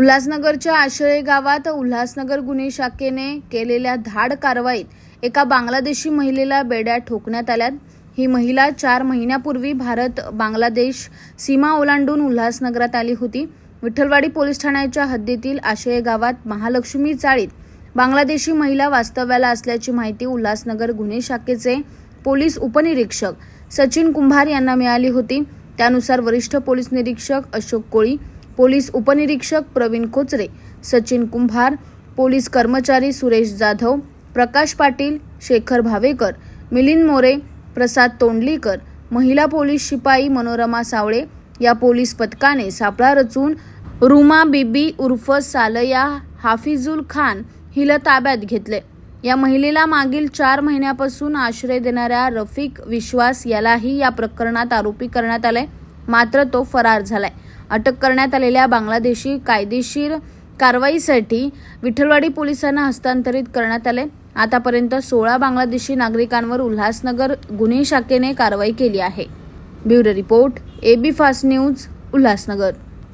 उल्हासनगरच्या आशळे गावात उल्हासनगर गुन्हे शाखेने केलेल्या धाड कारवाईत एका बांगलादेशी महिलेला बेड्या ठोकण्यात आल्यात. ही महिला चार महिन्यापूर्वी भारत बांगलादेश सीमा ओलांडून उल्हासनगरात आली होती. विठ्ठलवाडी पोलीस ठाण्याच्या हद्दीतील आशळे गावात महालक्ष्मी चाळीत बांगलादेशी महिला वास्तव्याला असल्याची माहिती उल्हासनगर गुन्हे शाखेचे पोलीस उपनिरीक्षक सचिन कुंभार यांना मिळाली होती. त्यानुसार वरिष्ठ पोलीस निरीक्षक अशोक कोळी पोलीस उपनिरीक्षक प्रवीण कोचरे सचिन कुंभार पोलीस कर्मचारी सुरेश जाधव प्रकाश पाटील शेखर भावेकर मिलिंद मोरे प्रसाद तोंडलीकर महिला पोलीस शिपाई मनोरमा सावळे या पोलीस पथकाने सापळा रचून रुमा बीबी उर्फ सालया हाफिजुल खान हिला ताब्यात घेतले. या महिलेला मागील चार महिन्यापासून आश्रय देणाऱ्या रफिक विश्वास यालाही या प्रकरणात आरोपी करण्यात आलाय मात्र तो फरार झालाय. अटक करण्यात आलेल्या बांगलादेशी कायदेशीर कारवाईसाठी विठ्ठलवाडी पोलिसांना हस्तांतरित करण्यात आले. आतापर्यंत सोळा बांगलादेशी नागरिकांवर उल्हासनगर गुन्हे शाखेने कारवाई केली आहे. Bureau report AB fast news Ulhasnagar.